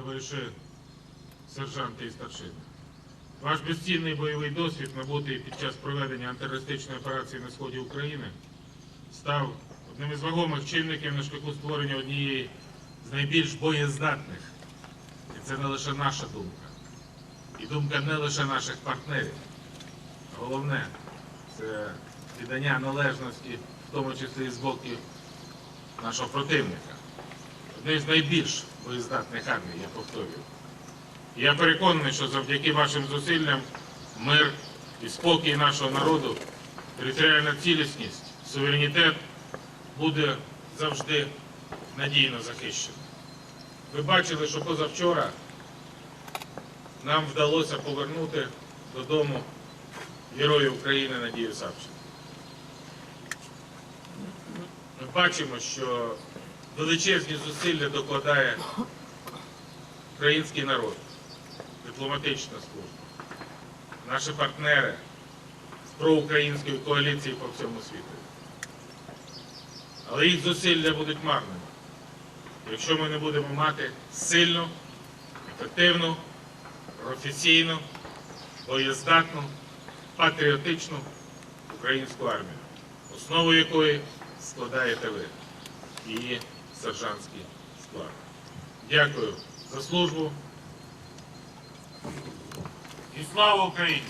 товариші сержанти і старшини. Ваш безцінний бойовий досвід, набутий під час проведення антитерористичної операції на сході України, став одним із вагомих чинників на шляху створення однієї з найбільш боєздатних. І це не лише наша думка. І думка не лише наших партнерів. Головне це віддання належності, в тому числі і з боку нашого противника. Однієї з найбільш боєздатних армій, я повторюю. Я переконаний, що завдяки вашим зусиллям мир і спокій нашого народу, територіальна цілісність, суверенітет буде завжди надійно захищений. Ви бачили, що позавчора нам вдалося повернути додому Героя України Надію Савченко. Ми бачимо, що величезні зусилля докладає український народ, дипломатична служба, наші партнери з проукраїнської коаліції по всьому світу. Але їх зусилля будуть марними, якщо ми не будемо мати сильну, ефективну, професійну, боєздатну, патріотичну українську армію, основу якої складаєте ви, її сержантський склад. Дякую за службу. І слава Україні!